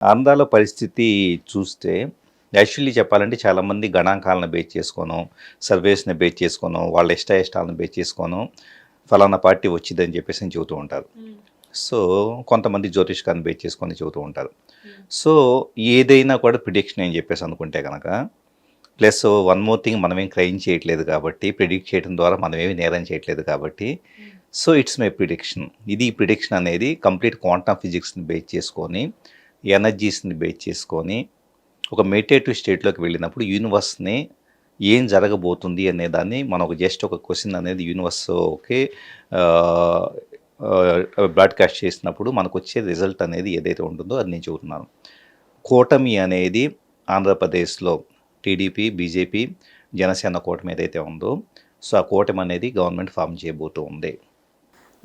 ఆంధ్రాలో పరిస్థితి చూస్తే యాక్చువల్లీ చెప్పాలంటే చాలామంది గణాంకాలను బేస్ చేసుకోను సర్వేస్ని బేస్ చేసుకోను వాళ్ళ ఇష్ట ఇష్టాలను బేస్ చేసుకోను ఫలానా పార్టీ వచ్చిందని చెప్పేసి అని చెబుతూ ఉంటారు. సో కొంతమంది జ్యోతిష్కాన్ని బేస్ చేసుకొని చెబుతూ ఉంటారు. సో ఏదైనా కూడా ప్రిడిక్షన్ అని చెప్పేసి అనుకుంటే కనుక ప్లస్ వన్ మోర్ థింగ్ మనమేం క్రైమ్ చేయట్లేదు కాబట్టి ప్రిడిక్ట్ చేయడం ద్వారా మనం ఏమి నేరం చేయట్లేదు కాబట్టి సో ఇట్స్ మై ప్రిడిక్షన్. ఇది ప్రిడిక్షన్ అనేది కంప్లీట్ క్వాంటమ్ ఫిజిక్స్ని బేస్ చేసుకొని ఎనర్జీస్ని బేస్ చేసుకొని ఒక మెడిటేటివ్ స్టేట్లోకి వెళ్ళినప్పుడు యూనివర్స్ని ఏం జరగబోతుంది అనే దాన్ని మనం ఒక జస్ట్ ఒక క్వశ్చన్ అనేది యూనివర్స్కి బ్రాడ్కాస్ట్ చేసినప్పుడు మనకు వచ్చే రిజల్ట్ అనేది ఏదైతే ఉంటుందో అది నేను చెబుతున్నాను. కూటమి అనేది ఆంధ్రప్రదేశ్లో టీడీపీ బీజేపీ జనసేన కూటమి ఏదైతే ఉందో సో ఆ కూటమి అనేది గవర్నమెంట్ ఫామ్ చేయబోతూ ఉంది.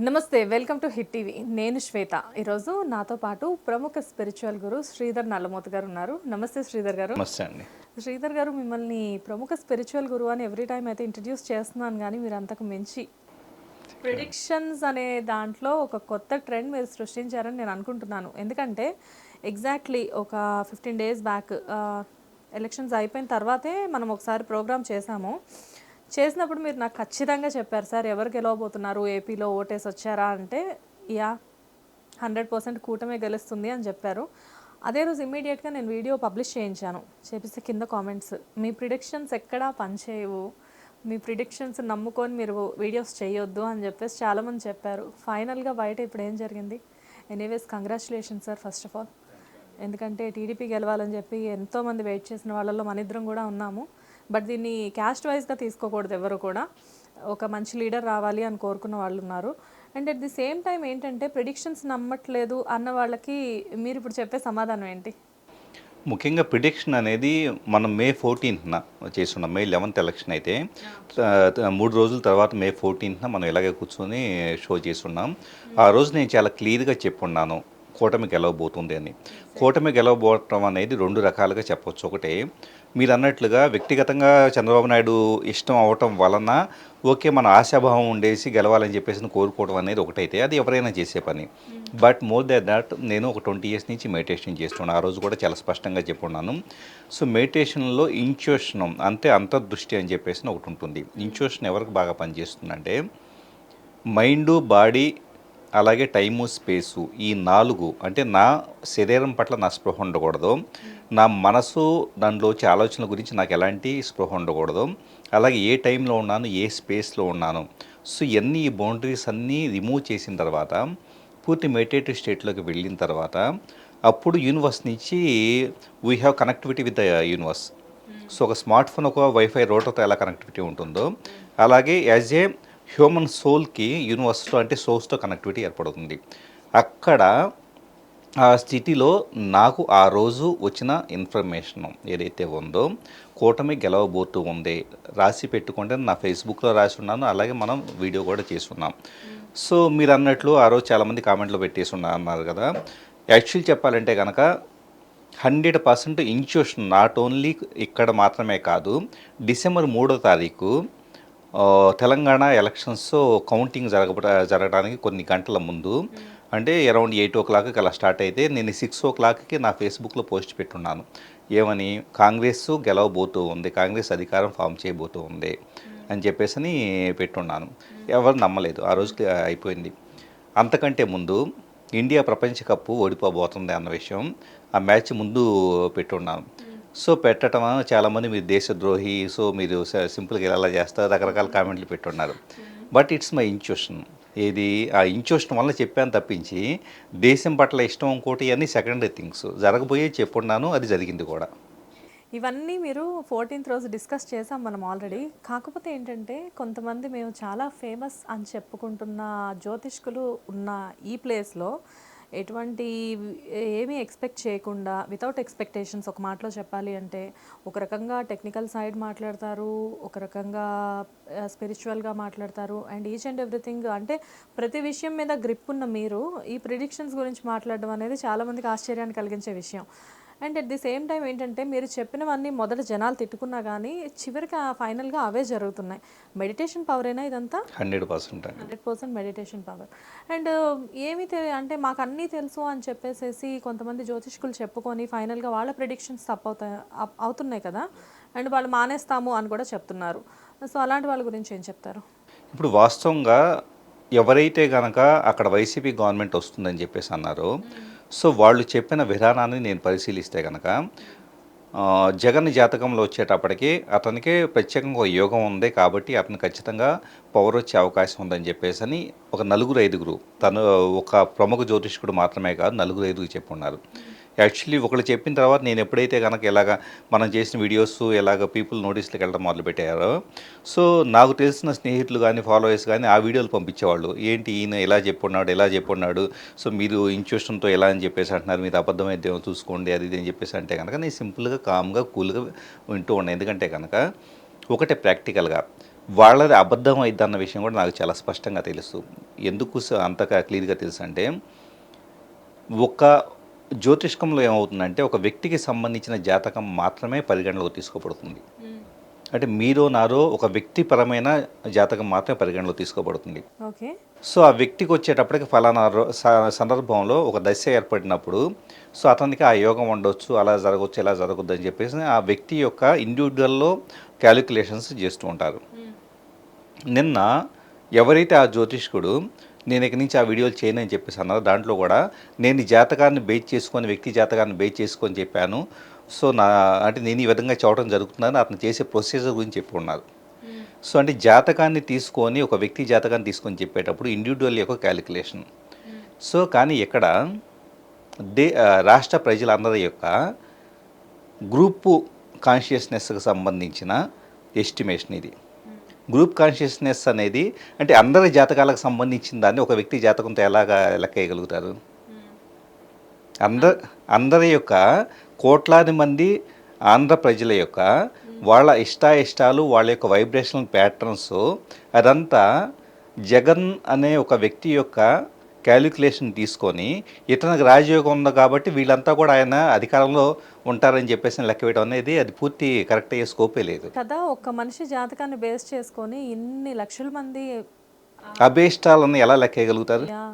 నమస్తే వెల్కమ్ టు హిట్ టీవీ. నేను శ్వేత. ఈరోజు నాతో పాటు ప్రముఖ స్పిరిచువల్ గురు శ్రీధర్ నల్లమోతు గారు ఉన్నారు. నమస్తే శ్రీధర్ గారు. నమస్తే అండి. శ్రీధర్ గారు మిమ్మల్ని ప్రముఖ స్పిరిచువల్ గురువు అని ఎవ్రీ టైం అయితే ఇంట్రడ్యూస్ చేస్తున్నాను కానీ మీరు అంతకు మించి. ప్రిడిక్షన్స్ అనే దాంట్లో ఒక కొత్త ట్రెండ్ మీరు సృష్టించారని నేను అనుకుంటున్నాను. ఎందుకంటే ఎగ్జాక్ట్లీ ఒక ఫిఫ్టీన్ డేస్ బ్యాక్ ఎలక్షన్స్ అయిపోయిన తర్వాతే మనం ఒకసారి ప్రోగ్రామ్ చేశాము. చేసినప్పుడు మీరు నాకు ఖచ్చితంగా చెప్పారు సార్ ఎవరు గెలవబోతున్నారు? ఏపీలో ఓటేసి వచ్చారా అంటే యా హండ్రెడ్ పర్సెంట్ కూటమే గెలుస్తుంది అని చెప్పారు. అదే రోజు ఇమ్మీడియట్గా నేను వీడియో పబ్లిష్ చేయించాను. చేపిస్తే కింద కామెంట్స్ మీ ప్రిడిక్షన్స్ ఎక్కడా పనిచేయవు. మీ ప్రిడిక్షన్స్ నమ్ముకొని మీరు వీడియోస్ చేయొద్దు అని చెప్పేసి చాలామంది చెప్పారు. ఫైనల్గా బయట ఇప్పుడు ఏం జరిగింది? Anyways congratulation sir first of all. ఎందుకంటే టీడీపీ గెలవాలని చెప్పి ఎంతోమంది వెయిట్ చేసిన వాళ్ళలో మన ఇద్దరం కూడా ఉన్నాము. బట్ దీన్ని క్యాస్ట్ వైజ్గా తీసుకోకూడదు ఎవరు కూడా. ఒక మంచి లీడర్ రావాలి అని కోరుకున్న వాళ్ళు ఉన్నారు. And at the same time ఏంటంటే ప్రిడిక్షన్స్ నమ్మట్లేదు అన్న వాళ్ళకి మీరు ఇప్పుడు చెప్పే సమాధానం ఏంటి? ముఖ్యంగా ప్రిడిక్షన్ అనేది మనం మే ఫోర్టీన్త్న చేస్తున్నాం మే లెవెన్త్ ఎలక్షన్ అయితే మూడు రోజుల తర్వాత మే ఫోర్టీన్త్న మనం ఇలాగే కూర్చొని షో చేస్తున్నాం. ఆ రోజు నేను చాలా క్లియర్గా చెప్పున్నాను. కూటమి గెలవబోతుంది అని. కూటమి గెలవబోవటం అనేది రెండు రకాలుగా చెప్పొచ్చు. ఒకటి మీరు అన్నట్లుగా వ్యక్తిగతంగా చంద్రబాబు నాయుడు ఇష్టం అవటం వలన ఓకే మన ఆశాభావం ఉండేసి గెలవాలని చెప్పేసి కోరుకోవడం అనేది ఒకటైతే అది ఎవరైనా చేసే పని. బట్ మోర్ దాన్ దాట్ నేను ఒక ట్వంటీ ఇయర్స్ నుంచి మెడిటేషన్ చేస్తున్నాను. ఆ రోజు కూడా చాలా స్పష్టంగా చెప్పున్నాను. సో మెడిటేషన్లో ఇంట్యూషన్ అంతే అంతర్దృష్టి అని చెప్పేసి ఒకటి ఉంటుంది. ఇంట్యూషన్ ఎవరికి బాగా పనిచేస్తుందంటే మైండు బాడీ అలాగే టైము స్పేసు ఈ నాలుగు అంటే నా శరీరం పట్ల నా స్పృహ ఉండకూడదు. నా మనసు దానిలో వచ్చే ఆలోచనల గురించి నాకు ఎలాంటి స్పృహ ఉండకూడదు. అలాగే ఏ టైంలో ఉన్నాను ఏ స్పేస్లో ఉన్నాను. సో ఇవన్నీ ఈ బౌండరీస్ అన్నీ రిమూవ్ చేసిన తర్వాత పూర్తి మెడిటేటివ్ స్టేట్లోకి వెళ్ళిన తర్వాత అప్పుడు యూనివర్స్ నుంచి we have connectivity with the universe so ఒక స్మార్ట్ ఫోన్ ఒక వైఫై రోటర్తో ఎలా కనెక్టివిటీ ఉంటుందో అలాగే యాజ్ ఏ హ్యూమన్ సోల్కి యూనివర్స్తో అంటే సోర్స్తో కనెక్టివిటీ ఏర్పడుతుంది. అక్కడ ఆ స్థితిలో నాకు ఆ రోజు వచ్చిన ఇన్ఫర్మేషన్ ఏదైతే ఉందో కూటమి గెలవబోతూ ఉంది రాసి పెట్టుకుంటే నా ఫేస్బుక్లో రాసి ఉన్నాను అలాగే మనం వీడియో కూడా చేస్తున్నాం సో మీరు అన్నట్లు ఆ రోజు చాలామంది కామెంట్లో పెట్టేసి ఉన్నారు అన్నారు కదా. యాక్చువల్ చెప్పాలంటే కనుక hundred percent institution not only ఇక్కడ మాత్రమే కాదు డిసెంబర్ మూడో తారీఖు తెలంగాణ ఎలక్షన్స్ కౌంటింగ్ జరగ జరగడానికి కొన్ని గంటల ముందు అంటే అరౌండ్ ఎయిట్ ఓ క్లాక్కి అలా స్టార్ట్ అయితే నేను సిక్స్ ఓ క్లాక్కి నా ఫేస్బుక్లో పోస్ట్ పెట్టున్నాను. ఏమని? కాంగ్రెస్ గెలవబోతూ ఉంది కాంగ్రెస్ అధికారం ఫామ్ చేయబోతూ ఉంది అని చెప్పేసి అని పెట్టున్నాను. ఎవరు నమ్మలేదు ఆ రోజుకి అయిపోయింది. అంతకంటే ముందు ఇండియా ప్రపంచ కప్పు ఓడిపోబోతుంది అన్న విషయం ఆ మ్యాచ్ ముందు పెట్టున్నాను. సో పెట్టడం చాలామంది మీరు దేశద్రోహి సో మీరు సింపుల్గా ఇలా చేస్తారు రకరకాల కామెంట్లు పెట్టున్నారు. But it's my intuition. ఏది ఆ ఇంట్యూషన్ వల్ల చెప్పాను తప్పించి దేశం పట్ల ఇష్టం ఇంకోటి అన్నీ సెకండరీ థింగ్స్. జరగబోయే చెప్పున్నాను అది జరిగింది కూడా. ఇవన్నీ మీరు ఫోర్టీన్త్ రోజు డిస్కస్ చేసాం మనం ఆల్రెడీ. కాకపోతే ఏంటంటే కొంతమంది మేము చాలా ఫేమస్ అని చెప్పుకుంటున్న జ్యోతిష్కులు ఉన్న ఈ ప్లేస్లో ఎటువంటి ఏమీ ఎక్స్పెక్ట్ చేయకుండా వితౌట్ ఎక్స్పెక్టేషన్స్ ఒక మాటలో చెప్పాలి అంటే ఒక రకంగా టెక్నికల్ సైడ్ మాట్లాడతారు ఒక రకంగా స్పిరిచువల్గా మాట్లాడతారు అండ్ ఈచ్ అండ్ ఎవ్రీథింగ్ అంటే ప్రతి విషయం మీద గ్రిప్ ఉన్న మీరు ఈ ప్రిడిక్షన్స్ గురించి మాట్లాడడం అనేది చాలామందికి ఆశ్చర్యాన్ని కలిగించే విషయం. And at the same time ఏంటంటే మీరు చెప్పినవన్నీ మొదట జనాలు తిట్టుకున్నా కానీ చివరికి ఫైనల్గా అవే జరుగుతున్నాయి. మెడిటేషన్ పవర్ అయినా ఇదంతా? Hundred percent hundred percent meditation power. And ఏమి అంటే మాకు అన్నీ తెలుసు అని చెప్పేసేసి కొంతమంది జ్యోతిష్కులు చెప్పుకొని ఫైనల్గా వాళ్ళ ప్రిడిక్షన్స్ తప్పు అవుతాయి అప్- అవుతున్నాయి కదా? అండ్ వాళ్ళు మానేస్తాము అని కూడా చెప్తున్నారు. సో అలాంటి వాళ్ళ గురించి ఏం చెప్తారు? ఇప్పుడు వాస్తవంగా ఎవరైతే గనక అక్కడ వైసీపీ గవర్నమెంట్ వస్తుందని చెప్పేసి అన్నారో సో వాళ్ళు చెప్పిన విధానాన్ని నేను పరిశీలిస్తే కనుక జగన్ జాతకంలో వచ్చేటప్పటికి అతనికి ప్రత్యేకంగా ఒక యోగం ఉంది కాబట్టి అతను ఖచ్చితంగా పవర్ వచ్చే అవకాశం ఉందని చెప్పేసి అని ఒక నలుగురు ఐదుగురు తను ఒక ప్రముఖ జ్యోతిష్కుడు మాత్రమే కాదు నలుగురు ఐదుగురు చెప్పున్నారు యాక్చువల్లీ ఒకళ్ళు చెప్పిన తర్వాత నేను ఎప్పుడైతే కనుక ఇలాగ మనం చేసిన వీడియోస్ ఇలాగ పీపుల్ నోటీస్లకు వెళ్ళడం మొదలుపెట్టారో సో నాకు తెలిసిన స్నేహితులు కానీ ఫాలోవర్స్ కానీ ఆ వీడియోలు పంపించేవాళ్ళు. ఏంటి ఈయన ఇలా చెప్పున్నాడు ఇలా చెప్పున్నాడు సో మీరు ఇంట్యూషన్తో ఎలా అని చెప్పేసి అంటున్నారు మీరు అబద్ధమైతే చూసుకోండి అది ఇది అని చెప్పేసి అంటే కనుక నేను సింపుల్గా కామ్గా కూల్గా వింటూ ఉన్నాను ఎందుకంటే కనుక ఒకటే ప్రాక్టికల్గా వాళ్ళది అబద్ధం అయిద్ది అన్న విషయం కూడా నాకు చాలా స్పష్టంగా తెలుసు. ఎందుకు అంతగా క్లియర్గా తెలుసు అంటే ఒక జ్యోతిష్కంలో ఏమవుతుందంటే ఒక వ్యక్తికి సంబంధించిన జాతకం మాత్రమే పరిగణలోకి తీసుకోబడుతుంది. అంటే మీరో నారో ఒక వ్యక్తిపరమైన జాతకం మాత్రమే పరిగణలో తీసుకోబడుతుంది. ఓకే. సో ఆ వ్యక్తికి వచ్చేటప్పటికి ఫలానా సందర్భంలో ఒక దశ ఏర్పడినప్పుడు సో అతనికి ఆ యోగం ఉండొచ్చు అలా జరగవచ్చు ఇలా జరగద్దు అని చెప్పేసి ఆ వ్యక్తి యొక్క ఇండివిజువల్లో క్యాలిక్యులేషన్స్ చేస్తూ ఉంటారు. నిన్న ఎవరైతే ఆ జ్యోతిష్కుడు నేను ఇక నుంచి ఆ వీడియోలు చేయను అని చెప్పేసి అన్నారో. దాంట్లో కూడా నేను ఈ జాతకాన్ని బేస్ చేసుకొని వ్యక్తి జాతకాన్ని బేస్ చేసుకొని చెప్పాను. సో నా అంటే నేను ఈ విధంగా చూడటం జరుగుతుందని అతను చేసే ప్రొసీజర్ గురించి చెప్పి ఉన్నారు. సో అంటే జాతకాన్ని తీసుకొని ఒక వ్యక్తి జాతకాన్ని తీసుకొని చెప్పేటప్పుడు ఇండివిజువల్ యొక్క క్యాలిక్యులేషన్ సో కానీ ఇక్కడ దే రాష్ట్ర ప్రజలందరి యొక్క గ్రూపు కాన్షియస్నెస్కి సంబంధించిన ఎస్టిమేషన్ ఇది. గ్రూప్ కాన్షియస్నెస్ అనేది అంటే అందరి జాతకాలకు సంబంధించిన దాన్ని ఒక వ్యక్తి జాతకంతో ఎలాగా లెక్కేయగలుగుతారు వేయగలుగుతారు? అందరి యొక్క కోట్లాది మంది ఆంధ్ర ప్రజల యొక్క వాళ్ళ ఇష్టాయిష్టాలు వాళ్ళ యొక్క వైబ్రేషనల్ ప్యాటర్న్స్ అదంతా జగన్ అనే ఒక వ్యక్తి యొక్క క్యాలిక్యులేషన్ తీసుకొని ఇతనికి రాజయోగం ఉంది కాబట్టి వీళ్ళంతా కూడా ఆయన అధికారంలో ఉంటారని చెప్పేసి లెక్క వేయడం అనేది అది పూర్తి కరెక్ట్ అయ్యే స్కోపే లేదు. కదా ఒక మనిషి జాతకాన్ని బేస్ చేసుకొని ఇన్ని లక్షల మంది అభీష్టాలను ఎలా లెక్క వేయగలుగుతారు? యా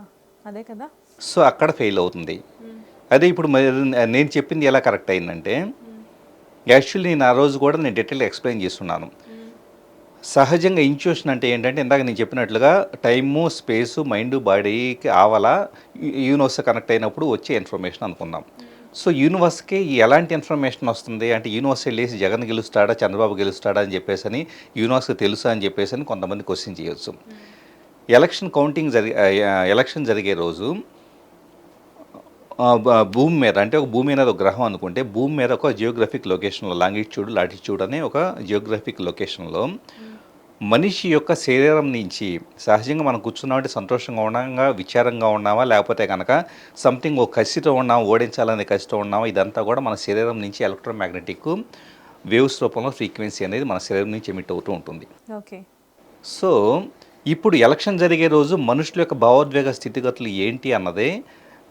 అదే కదా. సో అక్కడ ఫెయిల్ అవుతుంది. అదే ఇప్పుడు నేను చెప్పింది ఎలా కరెక్ట్ అయిందంటే యాక్చువల్లీ నేను ఆ రోజు కూడా నేను డీటెయిల్గా ఎక్స్ప్లెయిన్ చేస్తున్నాను. సహజంగా ఇంట్యూషన్ అంటే ఏంటంటే ఇందాక నేను చెప్పినట్లుగా టైము స్పేసు మైండ్ బాడీకి ఆవల యూనివర్స్ కనెక్ట్ అయినప్పుడు వచ్చే ఇన్ఫర్మేషన్ అనుకుందాం. సో యూనివర్స్కి ఎలాంటి ఇన్ఫర్మేషన్ వస్తుంది? అంటే యూనివర్స్ వెళ్ళేసి జగన్ గెలుస్తాడా చంద్రబాబు గెలుస్తాడా అని చెప్పేసి అని యూనివర్స్కి తెలుసా అని చెప్పేసి అని కొంతమంది క్వశ్చన్ చేయొచ్చు. ఎలక్షన్ కౌంటింగ్ జరిగే ఎలక్షన్ జరిగే రోజు భూమి మీద అంటే ఒక భూమి మీద ఒక గ్రహం అనుకుంటే భూమి మీద ఒక జియోగ్రఫిక్ లొకేషన్లో లాంగిట్యూడ్ లాటిట్యూడ్ అనే ఒక జియోగ్రఫిక్ లొకేషన్లో మనిషి యొక్క శరీరం నుంచి సహజంగా మనం కూర్చున్నామంటే సంతోషంగా ఉన్నామా విచారంగా ఉన్నామా లేకపోతే కనుక సంథింగ్ ఒక కసితో ఉన్నామా ఓడించాలనే కసితో ఉన్నామా ఇదంతా కూడా మన శరీరం నుంచి ఎలక్ట్రోమాగ్నెటిక్ వేవ్స్ రూపంలో ఫ్రీక్వెన్సీ అనేది మన శరీరం నుంచి ఎమిట్ అవుతూ ఉంటుంది. ఓకే. సో ఇప్పుడు ఎలక్షన్ జరిగే రోజు మనుషుల యొక్క భావోద్వేగ స్థితిగతులు ఏంటి అన్నదే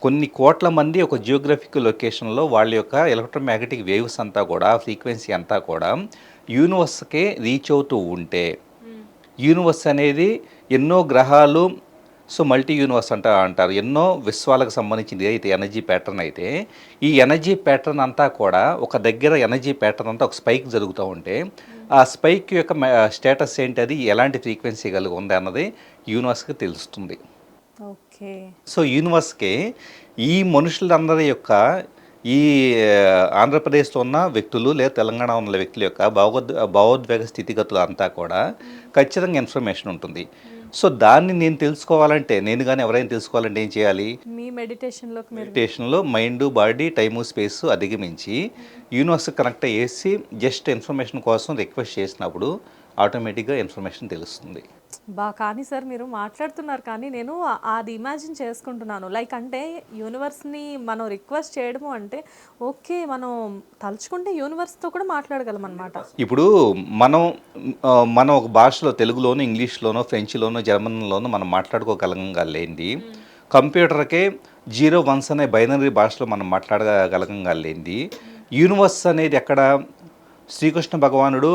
కొన్ని కోట్ల మంది ఒక జియోగ్రఫిక్ లొకేషన్లో వాళ్ళ యొక్క ఎలక్ట్రోమాగ్నెటిక్ వేవ్స్ అంతా కూడా ఫ్రీక్వెన్సీ అంతా కూడా యూనివర్స్కే రీచ్ అవుతూ ఉంటే యూనివర్స్ అనేది ఎన్నో గ్రహాలు సో మల్టీ యూనివర్స్ అంట అంటారు. ఎన్నో విశ్వాలకు సంబంధించింది అయితే ఎనర్జీ ప్యాటర్న్ అయితే. ఈ ఎనర్జీ ప్యాటర్న్ అంతా కూడా ఒక దగ్గర ఎనర్జీ ప్యాటర్న్ అంతా ఒక స్పైక్ జరుగుతూ ఉంటే ఆ స్పైక్ యొక్క స్టేటస్ ఏంటి అది ఎలాంటి ఫ్రీక్వెన్సీ కలిగి ఉంది అన్నది యూనివర్స్కి తెలుస్తుంది. ఓకే. సో యూనివర్స్కి ఈ మనుషులందరి యొక్క ఈ ఆంధ్రప్రదేశ్లో ఉన్న వ్యక్తులు లేదా తెలంగాణ ఉన్న వ్యక్తుల యొక్క భావోద్ భావోద్వేగ స్థితిగతులు అంతా కూడా ఖచ్చితంగా ఇన్ఫర్మేషన్ ఉంటుంది. సో దాన్ని నేను తెలుసుకోవాలంటే నేను కానీ ఎవరైనా తెలుసుకోవాలంటే ఏం చేయాలి? మీ మెడిటేషన్లోకి మీరు మెడిటేషన్లో మైండ్ బాడీ టైము స్పేస్ అధిగమించి యూనివర్స్ కనెక్ట్ చేసి జస్ట్ ఇన్ఫర్మేషన్ కోసం రిక్వెస్ట్ చేసినప్పుడు ఆటోమేటిక్గా ఇన్ఫర్మేషన్ తెలుస్తుంది. బా కానీ సార్ మీరు మాట్లాడుతున్నారు కానీ నేను అది ఇమాజిన్ చేసుకుంటున్నాను. లైక్ అంటే యూనివర్స్ని మనం రిక్వెస్ట్ చేయడము అంటే ఓకే మనం తలుచుకుంటే యూనివర్స్తో కూడా మాట్లాడగలం అనమాట ఇప్పుడు మనం మనం ఒక భాషలో తెలుగులోను ఇంగ్లీష్లోనో ఫ్రెంచ్లోనో జర్మన్లోనో మనం మాట్లాడుకోగలంగా లేనిది కంప్యూటర్కే జీరో వన్స్ అనే బైనరీ భాషలో మనం మాట్లాడగలగంగా లేనిది యూనివర్స్ అనేది ఎక్కడ? శ్రీకృష్ణ భగవానుడు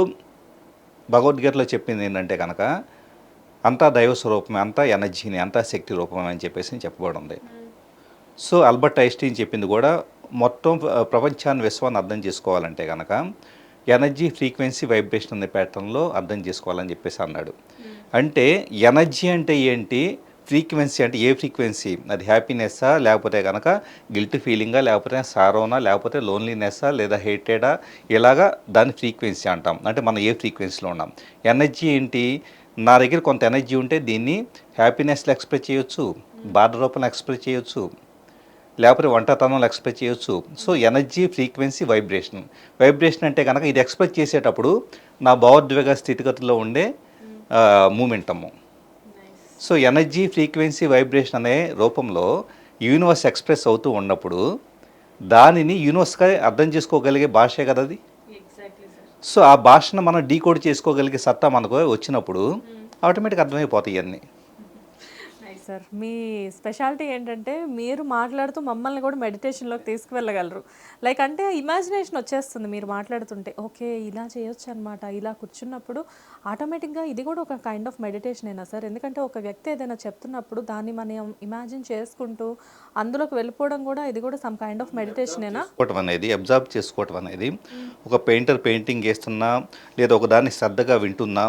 భగవద్గీతలో చెప్పింది ఏంటంటే కనుక అంతా దైవ స్వరూపమే అంతా ఎనర్జీని అంతా శక్తి రూపమే అని చెప్పేసి చెప్పబడి ఉంది. సో ఆల్బర్ట్ ఐస్టీన్ చెప్పింది కూడా మొత్తం ప్ర- ప్రపంచాన్ని విశ్వాన్ని అర్థం చేసుకోవాలంటే కనుక ఎనర్జీ ఫ్రీక్వెన్సీ వైబ్రేషన్ అనే ప్యాటర్న్లో అర్థం చేసుకోవాలని చెప్పేసి అన్నాడు. అంటే ఎనర్జీ అంటే ఏంటి? ఫ్రీక్వెన్సీ అంటే ఏ ఫ్రీక్వెన్సీ? అది హ్యాపీనెస్సా? లేకపోతే కనుక గిల్ట్ ఫీలింగా? లేకపోతే సారోనా? లేకపోతే లోన్లీనెస్సా? లేదా హేటెడా? ఇలాగా దాని ఫ్రీక్వెన్సీ అంటాం. అంటే మనం ఏ ఫ్రీక్వెన్సీలో ఉన్నాం? ఎనర్జీ ఏంటి? నా దగ్గర కొంత ఎనర్జీ ఉంటే దీన్ని హ్యాపీనెస్లో ఎక్స్ప్రెస్ చేయొచ్చు. బాధ రూపంలో ఎక్స్ప్రెస్ చేయొచ్చు. లేకపోతే వంటతనంలో ఎక్స్ప్రెస్ చేయొచ్చు. So energy frequency vibration. Vibration అంటే కనుక ఇది ఎక్స్ప్రెస్ చేసేటప్పుడు నా భావోద్వేగ స్థితిగతుల్లో ఉండే momentum. So energy frequency vibration అనే రూపంలో యూనివర్స్ ఎక్స్ప్రెస్ అవుతూ ఉన్నప్పుడు దానిని యూనివర్స్గా అర్థం చేసుకోగలిగే భాషే కదా అది? సో ఆ భాషను మనం డీకోడ్ చేసుకోగలిగే సత్తా మనకు వచ్చినప్పుడు ఆటోమేటిక్ అర్థమైపోతాయి ఇవన్నీ. సార్ మీ స్పెషాలిటీ ఏంటంటే మీరు మాట్లాడుతూ మమ్మల్ని కూడా మెడిటేషన్లోకి తీసుకువెళ్ళగలరు. లైక్ అంటే ఇమాజినేషన్ వచ్చేస్తుంది మీరు మాట్లాడుతుంటే. ఓకే ఇలా చేయొచ్చు అనమాట ఇలా కూర్చున్నప్పుడు ఆటోమేటిక్గా ఇది కూడా ఒక కైండ్ ఆఫ్ మెడిటేషన్ అయినా సార్ ఎందుకంటే ఒక వ్యక్తి ఏదైనా చెప్తున్నప్పుడు దాన్ని మనం ఇమాజిన్ చేసుకుంటూ అందులోకి వెళ్ళిపోవడం కూడా ఇది కూడా సమ్ కైండ్ ఆఫ్ మెడిటేషనేనా చేసుకోవటం అనేది అబ్జర్వ్ చేసుకోవటం అనేది ఒక పెయింటర్ పెయింటింగ్ వేస్తున్నా లేదా ఒక దాన్ని శ్రద్ధగా వింటున్నా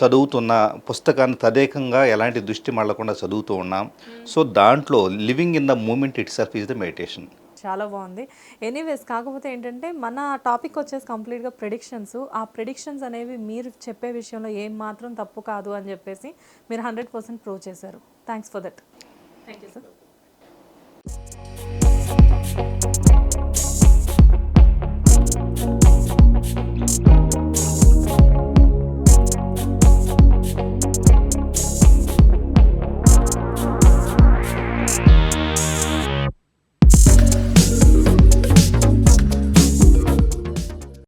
చదువుతున్నా పుస్తకాన్ని తదేకంగా ఎలాంటి దృష్టి మళ్ళకుండా తిరుగుతూ ఉన్నాం. సో దాంట్లో living in the moment itself is the meditation. చాలా బాగుంది. ఎనీవేస్ కాకపోతే ఏంటంటే మన టాపిక్ వచ్చేసి కంప్లీట్గా ప్రిడిక్షన్స్ ఆ ప్రిడిక్షన్స్ అనేవి మీరు చెప్పే విషయంలో ఏం మాత్రం తప్పు కాదు అని చెప్పేసి మీరు హండ్రెడ్ పర్సెంట్ ప్రూవ్ చేశారు. Thanks for that thank you sir